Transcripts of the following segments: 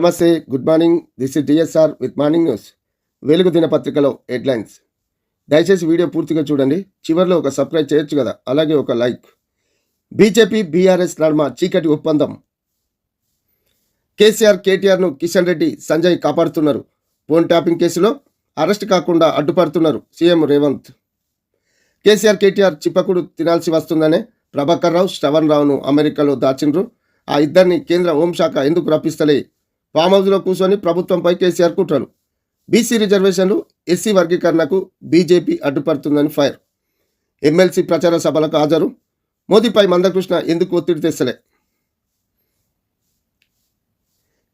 నమస్తే good morning. This is DSR with morning news. Velugu దినపత్రికలో headlines. దయచేసి video పూర్తిగా చూడండి. చివరిలో ఒక సబ్స్క్రైబ్ చేయొచ్చు కదా అలాగే ఒక లైక్. బీజేపీ బీఆర్ఎస్ నడుమ చీకటి ఒప్పందం. కేసీఆర్ కేటీఆర్ను కిషన్ రెడ్డి సంజయ్ కాపాడుతున్నారు. ఫోన్ ట్యాపింగ్ కేసులో అరెస్ట్ కాకుండా అడ్డుపడుతున్నారు సీఎం రేవంత్. కేసీఆర్ కేటీఆర్ చిప్పకుడు తినాల్సి వస్తుందనే ప్రభాకర్ రావు శ్రవణ్ రావును అమెరికాలో దాచిండ్రు. ఆ ఇద్దరిని కేంద్ర హోంశాఖ ఎందుకు రప్పిస్తలే? ఫామ్ హౌస్లో కూర్చొని ప్రభుత్వంపై కేసీఆర్ కుట్రలు. బీసీ రిజర్వేషన్లు ఎస్సీ వర్గీకరణకు బీజేపీ అడ్డుపడుతుందని ఫైర్. ఎమ్మెల్సీ ప్రచార సభలకు హాజరు. మోదీపై మందకృష్ణ ఎందుకు ఒత్తిడి తెస్తలే?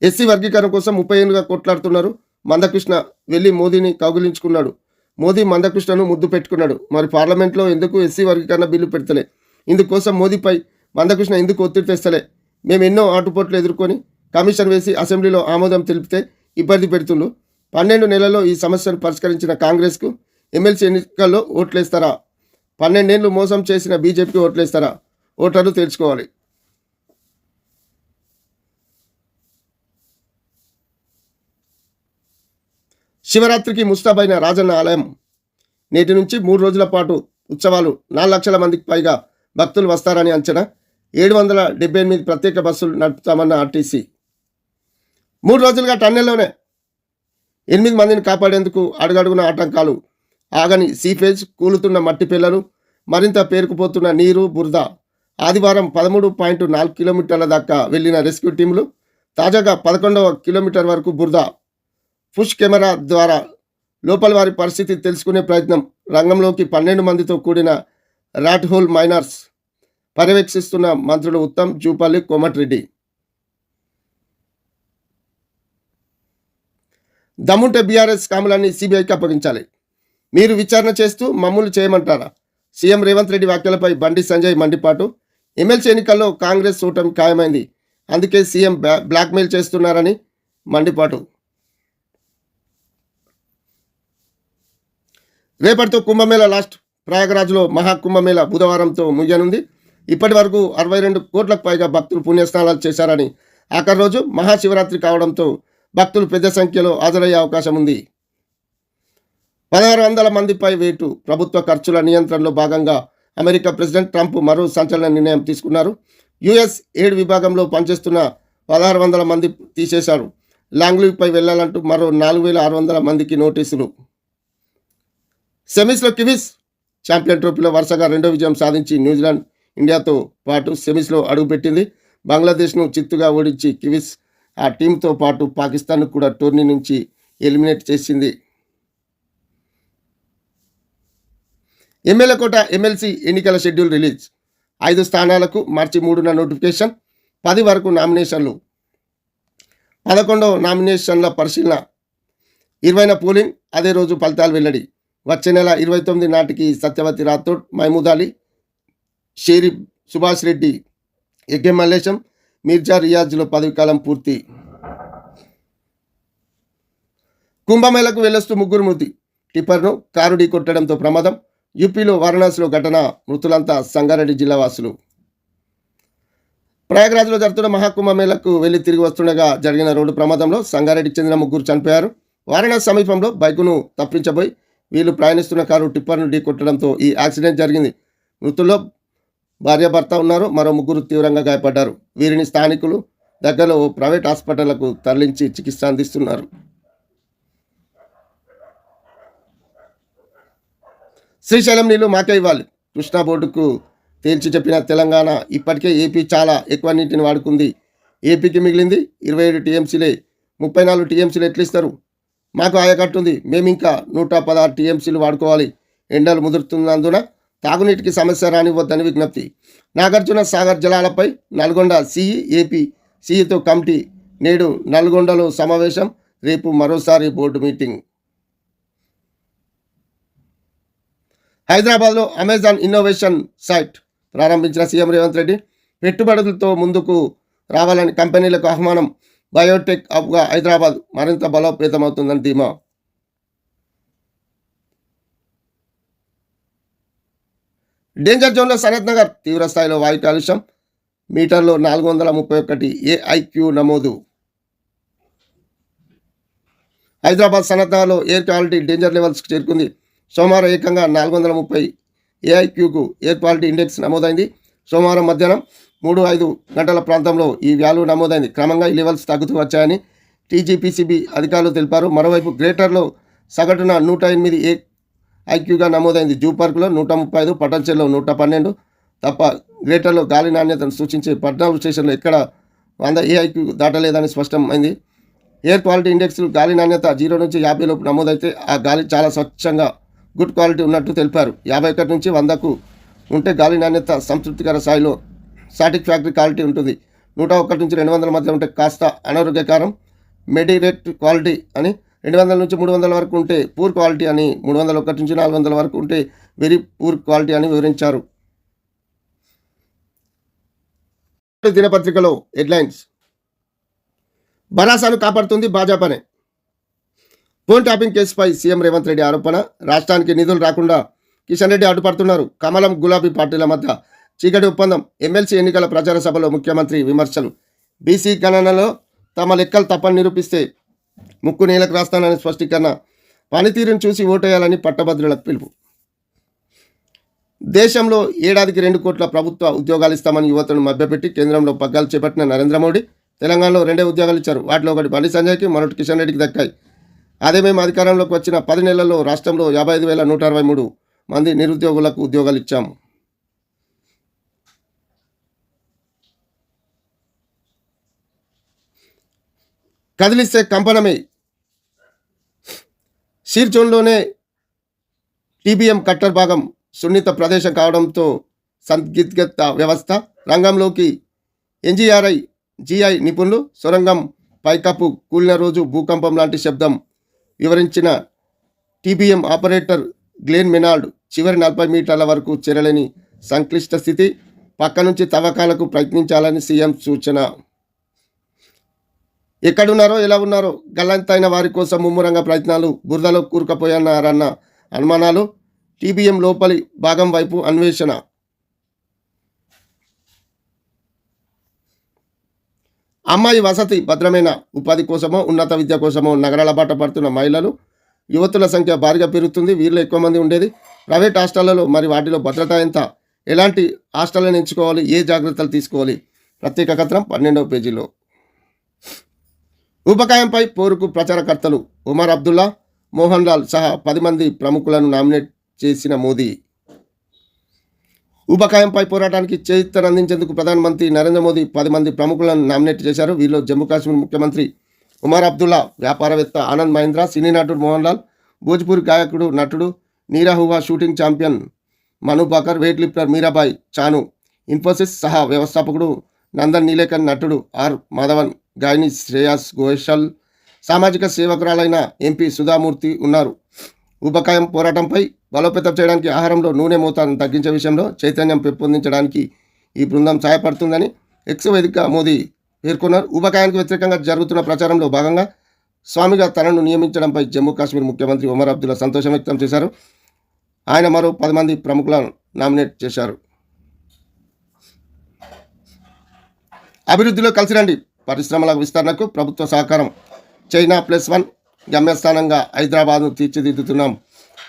ఎస్సీ వర్గీకరణ కోసం ముప్పై ఏళ్ళుగా కొట్లాడుతున్నారు. మందకృష్ణ వెళ్ళి మోదీని కౌగిలించుకున్నాడు. మోదీ మందకృష్ణను ముద్దు పెట్టుకున్నాడు. మరి పార్లమెంట్లో ఎందుకు ఎస్సీ వర్గీకరణ బిల్లు పెడతలే? ఇందుకోసం మోదీపై మందకృష్ణ ఎందుకు ఒత్తిడి తెస్తలే? మేము ఎన్నో ఆటుపోట్లు ఎదుర్కొని కమిషన్ వేసి అసెంబ్లీలో ఆమోదం తెలిపితే ఇబ్బంది పెడుతుండ్రు. పన్నెండు నెలల్లో ఈ సమస్యను పరిష్కరించిన కాంగ్రెస్కు ఎమ్మెల్సీ ఎన్నికల్లో ఓట్లేస్తారా? పన్నెండేళ్ళు మోసం చేసిన బీజేపీకి ఓట్లేస్తారా? ఓటర్లు తెలుసుకోవాలి. శివరాత్రికి ముస్తాబైన రాజన్న ఆలయం. నేటి నుంచి మూడు రోజుల పాటు ఉత్సవాలు నాలుగు లక్షల మందికి పైగా భక్తులు వస్తారని అంచనా. ఏడు వందల డెబ్బై ఎనిమిది ప్రత్యేక బస్సులు నడుపుతామన్న ఆర్టీసీ. మూడు రోజులుగా టన్నెల్లోనే ఎనిమిది మందిని కాపాడేందుకు అడుగడుగున ఆటంకాలు. ఆగని సీఫేజ్ కూలుతున్న మట్టి పిల్లలు మరింత పేరుకుపోతున్న నీరు బురద. ఆదివారం పదమూడు పాయింట్ నాలుగు కిలోమీటర్ల దాకా వెళ్ళిన రెస్క్యూ టీంలు తాజాగా పదకొండవ కిలోమీటర్ వరకు బురద. పుష్ కెమెరా ద్వారా లోపల వారి పరిస్థితి తెలుసుకునే ప్రయత్నం. రంగంలోకి పన్నెండు మందితో కూడిన రాట్ హోల్ మైనర్స్ పర్యవేక్షిస్తున్న మంత్రులు ఉత్తమ్ జూపల్లి కోమటిరెడ్డి. దమ్ముంటే బీఆర్ఎస్ కాములన్నీ సిబిఐకి అప్పగించాలి. మీరు విచారణ చేస్తూ మమ్మల్ని చేయమంటారా? సీఎం రేవంత్ రెడ్డి వ్యాఖ్యలపై బండి సంజయ్ మండిపాటు. ఎమ్మెల్సీ ఎన్నికల్లో కాంగ్రెస్ ఓటమి ఖాయమైంది. అందుకే సీఎం బ్లా- బ్లాక్మెయిల్ చేస్తున్నారని మండిపాటు. రేపటితో కుంభమేళ లాస్ట్. ప్రయాగరాజ్లో మహాకుంభమేళ బుధవారంతో ముగియనుంది. ఇప్పటి వరకు అరవై రెండు కోట్లకు పైగా భక్తులు పుణ్యస్నానాలు చేశారని. ఆఖరి రోజు మహాశివరాత్రి కావడంతో భక్తులు పెద్ద సంఖ్యలో హాజరయ్యే అవకాశం ఉంది. పదహారు వందల మందిపై వేటు ప్రభుత్వ ఖర్చుల నియంత్రణలో భాగంగా అమెరికా ప్రెసిడెంట్ ట్రంప్ మరో సంచలన నిర్ణయం తీసుకున్నారు. యుఎస్ ఏడు విభాగంలో పనిచేస్తున్న పదహారు వందల మంది తీసేశారు. లాంగ్లీవ్పై వెళ్ళాలంటూ మరో నాలుగు వేల ఆరు వందల మందికి నోటీసులు. సెమీస్లో కివీస్ ఛాంపియన్ ట్రోఫీలో వరుసగా రెండో విజయం సాధించి న్యూజిలాండ్ ఇండియాతో పాటు సెమీస్లో అడుగుపెట్టింది. బంగ్లాదేశ్ను చిత్తుగా ఓడించి కివీస్ ఆ టీంతో పాటు పాకిస్తాన్ కూడా టోర్నీ నుంచి ఎలిమినేట్ చేసింది. ఎమ్మెల్యే కోట ఎమ్మెల్సీ ఎన్నికల షెడ్యూల్ రిలీజ్. ఐదు స్థానాలకు మార్చి మూడున నోటిఫికేషన్ పది వరకు నామినేషన్లు. పదకొండవ నామినేషన్ల పరిశీలన. ఇరవైన పోలింగ్ అదే రోజు ఫలితాలు వెల్లడి. వచ్చే నెల ఇరవై తొమ్మిది నాటికి సత్యవతి రాథోడ్ మహమూద్ అలీ షేరి సుభాష్ రెడ్డి ఎగ్గే మల్లేశం మీర్జా రియాజ్లో పదవికాలం పూర్తి. కుంభమేళకు వెళ్ళొస్తూ ముగ్గురు మృతి. టిప్పర్ను కారు ఢీ కొట్టడంతో ప్రమాదం. యూపీలో వారణాసిలో ఘటన మృతులంతా సంగారెడ్డి జిల్లా వాసులు. ప్రయాగ్రాజ్లో జరుగుతున్న మహాకుంభమేళకు వెళ్ళి తిరిగి వస్తుండగా జరిగిన రోడ్డు ప్రమాదంలో సంగారెడ్డికి చెందిన ముగ్గురు చనిపోయారు. వారణాసి సమీపంలో బైకును తప్పించబోయి వీళ్ళు ప్రయాణిస్తున్న కారు టిప్పర్ను ఢీ కొట్టడంతో ఈ యాక్సిడెంట్ జరిగింది. మృతుల్లో భార్యాభర్త ఉన్నారు మరో ముగ్గురు తీవ్రంగా గాయపడ్డారు. వీరిని స్థానికులు దగ్గరలో ప్రైవేట్ హాస్పిటళ్ళకు తరలించి చికిత్స అందిస్తున్నారు. శ్రీశైలం నీళ్ళు మాకే ఇవ్వాలి. కృష్ణా బోర్డుకు తేల్చి చెప్పిన తెలంగాణ ఇప్పటికే ఏపీ చాలా ఎక్కువ నీటిని వాడుకుంది. ఏపీకి మిగిలింది ఇరవై ఏడు టీఎంసీలే. ముప్పై నాలుగు టీఎంసీలు ఎట్లిస్తారు? మాకు ఆయకట్టుంది. మేము ఇంకా నూట పదహారు టీఎంసీలు వాడుకోవాలి. ఎండలు ముదురుతున్నందున తాగునీటికి సమస్య రానివ్వద్దని విజ్ఞప్తి. నాగార్జున సాగర్ జలాలపై నల్గొండ సిఈ ఏపీ సిఈతో కమిటీ నేడు నల్గొండలో సమావేశం. రేపు మరోసారి బోర్డు మీటింగ్. హైదరాబాద్లో అమెజాన్ ఇన్నోవేషన్ సైట్ ప్రారంభించిన సీఎం రేవంత్ రెడ్డి పెట్టుబడులతో ముందుకు రావాలని కంపెనీలకు ఆహ్వానం. బయోటెక్ హబ్గా హైదరాబాద్ మరింత బలోపేతమవుతుందని ధీమా డేంజర్ జోన్లో సనత్ నగర్ తీవ్ర స్థాయిలో వాయు కాలుష్యం మీటర్లో నాలుగు వందల ముప్పై ఒకటి ఏఐక్యూ నమోదు. హైదరాబాద్ సనత్నగర్లో ఎయిర్ క్వాలిటీ డేంజర్ లెవెల్స్కి చేరుకుంది. సోమవారం ఏకంగా నాలుగు వందల ముప్పై ఏఐక్యూకు ఎయిర్ క్వాలిటీ ఇండెక్స్ నమోదైంది. సోమవారం మధ్యాహ్నం మూడు ఐదు గంటల ప్రాంతంలో ఈ వ్యాల్యూ నమోదైంది. క్రమంగా ఈ లెవెల్స్ తగ్గుతూ వచ్చాయని టీజీపీసీబీ అధికారులు తెలిపారు. మరోవైపు గ్రేటర్లో సగటున నూట ఎనిమిది ఏ ఐక్యూగా నమోదైంది. జూ పార్కులో నూట ముప్పై ఐదు పటంచెల్లో నూట పన్నెండు తప్ప గ్రేటర్లో గాలి నాణ్యతను సూచించే పద్నాలుగు స్టేషన్లో ఎక్కడ? వంద ఏ ఐక్యూ దాటలేదని స్పష్టమైంది. ఎయిర్ క్వాలిటీ ఇండెక్స్ గాలి నాణ్యత జీరో నుంచి యాభై లోపు నమోదైతే ఆ గాలి చాలా స్వచ్ఛంగా గుడ్ క్వాలిటీ ఉన్నట్టు తెలిపారు. యాభై ఒకటి నుంచి వందకు ఉంటే గాలి నాణ్యత సంతృప్తికర స్థాయిలో సాటిస్ఫాక్టరీ క్వాలిటీ ఉంటుంది. నూట ఒకటి నుంచి రెండు వందల మధ్య ఉంటే కాస్త అనారోగ్యకరం. మెడిరేట్ క్వాలిటీ అని రెండు వందల నుంచి మూడు వందల వరకు ఉంటే పూర్ క్వాలిటీ అని మూడు వందల ఒకటి నుంచి నాలుగు వందల వరకు ఉంటే వెరీ పూర్ క్వాలిటీ అని వివరించారు. దినపత్రికలో హెడ్లైన్స్. భరాసాను కాపాడుతుంది భాజపానే. ఫోన్ ట్యాపింగ్ కేసుపై సీఎం రేవంత్ రెడ్డి ఆరోపణ రాష్ట్రానికి నిధులు రాకుండా కిషన్ రెడ్డి అడ్డుపడుతున్నారు. కమలం గులాబీ పార్టీల మధ్య చీకటి ఒప్పందం. ఎమ్మెల్సీ ఎన్నికల ప్రచార సభలో ముఖ్యమంత్రి విమర్శలు. బీసీ గణనలో తమ లెక్కలు తప్పని నిరూపిస్తే ముక్కు నీలకు రాస్తానని స్పష్టీకరణ. పనితీరును చూసి ఓటేయాలని పట్టభద్రులకు పిలుపు. దేశంలో ఏడాదికి రెండు కోట్ల ప్రభుత్వ ఉద్యోగాలు ఇస్తామని యువతను మభ్యపెట్టి కేంద్రంలో పగ్గాలు చేపట్టిన నరేంద్ర మోడీ తెలంగాణలో రెండే ఉద్యోగాలు ఇచ్చారు. వాటిలో ఒకటి బండి సంజయ్కి మరొకటి కిషన్ రెడ్డికి దక్కాయి. అదే మేము అధికారంలోకి వచ్చిన పది నెలల్లో రాష్ట్రంలో యాభై ఐదు వేల నూట అరవై మూడు మంది నిరుద్యోగులకు ఉద్యోగాలు ఇచ్చాము. కదిలిస్తే కంపనమే. షీర్జోన్లోనే టీబీఎం కట్టర్ భాగం సున్నిత ప్రదేశం కావడంతో సందిగ్ధత వ్యవస్థ. రంగంలోకి ఎన్జీఆర్ఐ జీఐ నిపుణులు సొరంగం పైకప్పు కూలిన రోజు భూకంపం లాంటి శబ్దం వివరించిన టీబీఎం ఆపరేటర్ గ్లేన్ మెనాల్డ్ చివరి నలభై మీటర్ల వరకు చేరలేని సంక్లిష్ట స్థితి. పక్క నుంచి తవ్వకాలకు ప్రయత్నించాలని సీఎం సూచన. ఎక్కడున్నారో ఎలా ఉన్నారో గల్లంతైన వారి కోసం ముమ్మరంగా ప్రయత్నాలు బురదలో కూరుకుపోయన్నారన్న అనుమానాలు టీబీఎం లోపలి భాగం వైపు అన్వేషణ. అమ్మాయి వసతి భద్రమైన? ఉపాధి కోసమో ఉన్నత విద్య కోసమో నగరాల బాట పడుతున్న మహిళలు యువతుల సంఖ్య భారీగా పెరుగుతుంది వీరిలో ఎక్కువ మంది ఉండేది. ప్రైవేట్ హాస్టళ్ళలో మరి వాటిలో భద్రత ఎంత? ఎలాంటి హాస్టళ్ళను ఎంచుకోవాలి? ఏ జాగ్రత్తలు తీసుకోవాలి? ప్రత్యేక కథనం పన్నెండవ పేజీలో. ఉపకాయంపై పోరుకు ప్రచారకర్తలు ఉమర్ అబ్దుల్లా మోహన్ లాల్ సహా పది మంది ప్రముఖులను నామినేట్ చేసిన మోదీ. ఉపకాయంపై పోరాటానికి చేయిత్తను అందించేందుకు ప్రధానమంత్రి నరేంద్ర మోదీ పది మంది ప్రముఖులను నామినేట్ చేశారు. వీరిలో జమ్మూ కాశ్మీర్ ముఖ్యమంత్రి ఉమర్ అబ్దుల్లా వ్యాపారవేత్త ఆనంద్ మహీంద్రా సినీ నటుడు మోహన్ లాల్ భోజ్పూరి గాయకుడు నటుడు Nirahua shooting champion Manu Bhaker weightlifter Mirabai Chanu Infosys సహా వ్యవస్థాపకుడు నందన్ నీలేకన్ నటుడు ఆర్ మాధవన్. గాయని శ్రేయాస్ గోయల్ సామాజిక సేవకురాలైన ఎంపీ సుధామూర్తి ఉన్నారు. ఉపకాయం పోరాటంపై బలోపేతం చేయడానికి ఆహారంలో నూనె మోతాదును తగ్గించే విషయంలో చైతన్యం పెంపొందించడానికి ఈ బృందం సహాయపడుతుందని ఎక్స్ వేదిక మోదీ పేర్కొన్నారు. ఉపకాయానికి వ్యతిరేకంగా జరుగుతున్న ప్రచారంలో భాగంగా స్వామిగా తనను నియమించడంపై జమ్మూ కాశ్మీర్ ముఖ్యమంత్రి ఉమర్ అబ్దుల్లా సంతోషం వ్యక్తం చేశారు. ఆయన మరో పది మంది ప్రముఖులను నామినేట్ చేశారు. అభివృద్ధిలో కలిసి రండి పరిశ్రమల విస్తరణకు ప్రభుత్వ సహకారం చైనా ప్లస్ వన్ గమ్యస్థానంగా హైదరాబాద్ను తీర్చిదిద్దుతున్నాం.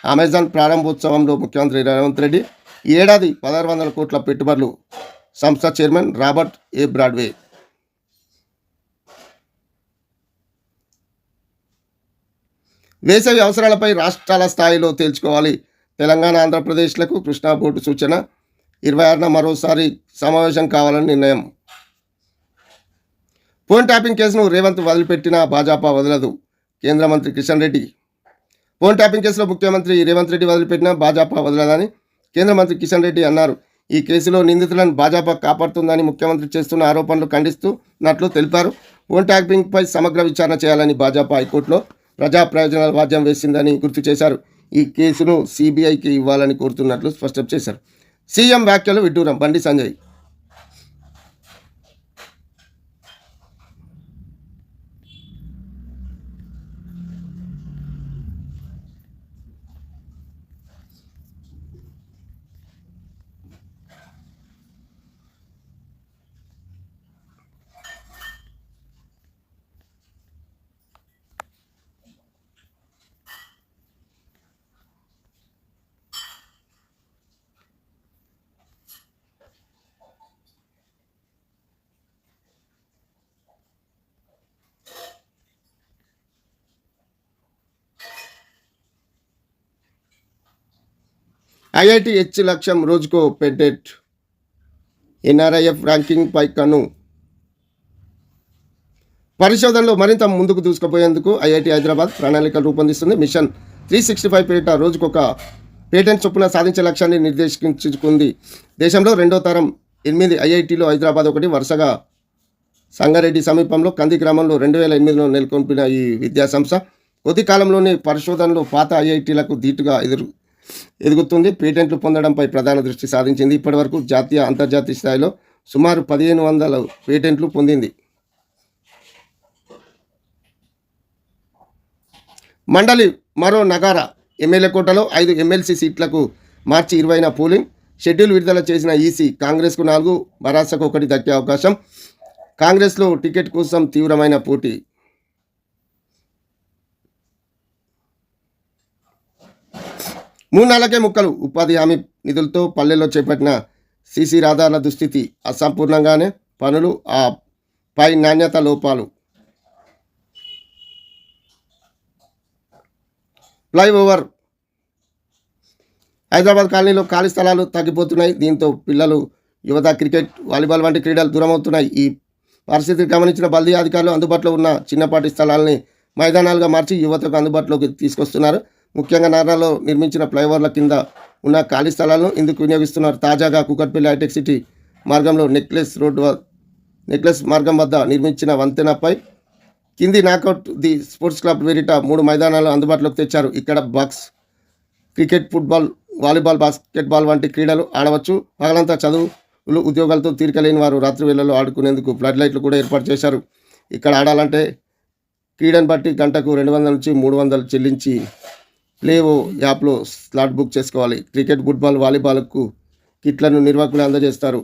అమెజాన్ ప్రారంభోత్సవంలో ముఖ్యమంత్రి రేవంత్ రెడ్డి ఏడాది పదహారు వందల కోట్ల పెట్టుబడులు సంస్థ చైర్మన్ రాబర్ట్ ఏ బ్రాడ్వే. వేసవి అవసరాలపై రాష్ట్రాల స్థాయిలో తేల్చుకోవాలి. తెలంగాణ ఆంధ్రప్రదేశ్లకు కృష్ణా బోర్డు సూచన ఇరవై ఆరున మరోసారి సమావేశం కావాలని నిర్ణయం. ఫోన్ ట్యాపింగ్ కేసును రేవంత్ వదిలిపెట్టినా భాజపా వదలదు. కేంద్ర మంత్రి కిషన్ రెడ్డి. ఫోన్ ట్యాపింగ్ కేసులో ముఖ్యమంత్రి రేవంత్ రెడ్డి వదిలిపెట్టినా భాజపా వదలదని కేంద్ర మంత్రి కిషన్ రెడ్డి అన్నారు. ఈ కేసులో నిందితులను భాజపా కాపాడుతుందని ముఖ్యమంత్రి చేస్తున్న ఆరోపణలు ఖండిస్తున్నట్లు తెలిపారు. ఫోన్ ట్యాపింగ్పై సమగ్ర విచారణ చేయాలని భాజపా హైకోర్టులో ప్రజా ప్రయోజనాల వాద్యం వేసిందని గుర్తు చేశారు. ఈ కేసును సిబిఐకి ఇవ్వాలని కోరుతున్నట్లు స్పష్టం చేశారు. సీఎం వ్యాఖ్యలు విడ్డూరం. బండి సంజయ్. ఐఐటి హెచ్ లక్ష్యం రోజుకో పెడెట్ ఎన్ఆర్ఐఎఫ్ ర్యాంకింగ్ పై కను పరిశోధనలో మరింత ముందుకు దూసుకుపోయేందుకు ఐఐటి హైదరాబాద్ ప్రణాళికలు రూపొందిస్తుంది. మిషన్ త్రీ సిక్స్టీ ఫైవ్ పేట రోజుకొక పేటెంట్ చొప్పున సాధించే లక్ష్యాన్ని నిర్దేశించుకుంది. దేశంలో రెండో తరం ఎనిమిది ఐఐటీలో హైదరాబాద్ ఒకటి వరుసగా సంగారెడ్డి సమీపంలో కంది గ్రామంలో రెండు వేల ఎనిమిదిలో నెలకొల్పిన ఈ విద్యాసంస్థ. కొద్ది కాలంలోనే పరిశోధనలో పాత ఐఐటీలకు ధీటుగా ఎదురు ఎదుగుతుంది. పేటెంట్లు పొందడంపై ప్రధాన దృష్టి సాధించింది. ఇప్పటివరకు జాతీయ అంతర్జాతీయ స్థాయిలో సుమారు పదిహేను వందల పేటెంట్లు పొందింది. మండలి మరో నగార ఎమ్మెల్యే కోటలో ఐదు ఎమ్మెల్సీ సీట్లకు మార్చి ఇరవైన పోలింగ్. షెడ్యూల్ విడుదల చేసిన ఈసీ కాంగ్రెస్కు నాలుగు బరాసకు ఒకటి దక్కే అవకాశం. కాంగ్రెస్లో టికెట్ కోసం తీవ్రమైన పోటీ. మూడు నెలలకే ముక్కలు. ఉపాధి హామీ నిధులతో పల్లెల్లో చేపట్టిన సీసీ రహదారుల దుస్థితి అసంపూర్ణంగానే పనులు ఆ పై నాణ్యత లోపాలు. ఫ్లైఓవర్. హైదరాబాద్ కాలనీలో ఖాళీ స్థలాలు తగ్గిపోతున్నాయి. దీంతో పిల్లలు యువత క్రికెట్ వాలీబాల్ వంటి క్రీడలు దూరమవుతున్నాయి. ఈ పరిస్థితిని గమనించిన బల్దీ అధికారులు అందుబాటులో ఉన్న చిన్నపాటి స్థలాలని మైదానాలుగా మార్చి యువతకు అందుబాటులోకి తీసుకొస్తున్నారు. ముఖ్యంగా నగరాల్లో నిర్మించిన ఫ్లైఓవర్ల కింద ఉన్న ఖాళీ స్థలాలను ఇందుకు వినియోగిస్తున్నారు. తాజాగా కుకట్పల్లి హైటెక్ సిటీ మార్గంలో నెక్లెస్ రోడ్డు నెక్లెస్ మార్గం వద్ద నిర్మించిన వంతెనపై కింది నాకౌట్ ది స్పోర్ట్స్ క్లబ్ వేరిట మూడు మైదానాలు అందుబాటులోకి తెచ్చారు. ఇక్కడ box cricket football volleyball basketball వంటి క్రీడలు ఆడవచ్చు. పగలంతా చదువులు ఉద్యోగాలతో తీరికలేని వారు రాత్రి వేళల్లో ఆడుకునేందుకు ఫ్లడ్ లైట్లు కూడా ఏర్పాటు చేశారు. ఇక్కడ ఆడాలంటే క్రీడను బట్టి గంటకు రెండు వందల నుంచి మూడు వందలు చెల్లించి ప్లేవో యాప్లో స్లాట్ బుక్ చేసుకోవాలి. క్రికెట్ ఫుట్బాల్ వాలీబాల్కు కిట్లను నిర్వాహకులు అందజేస్తారు.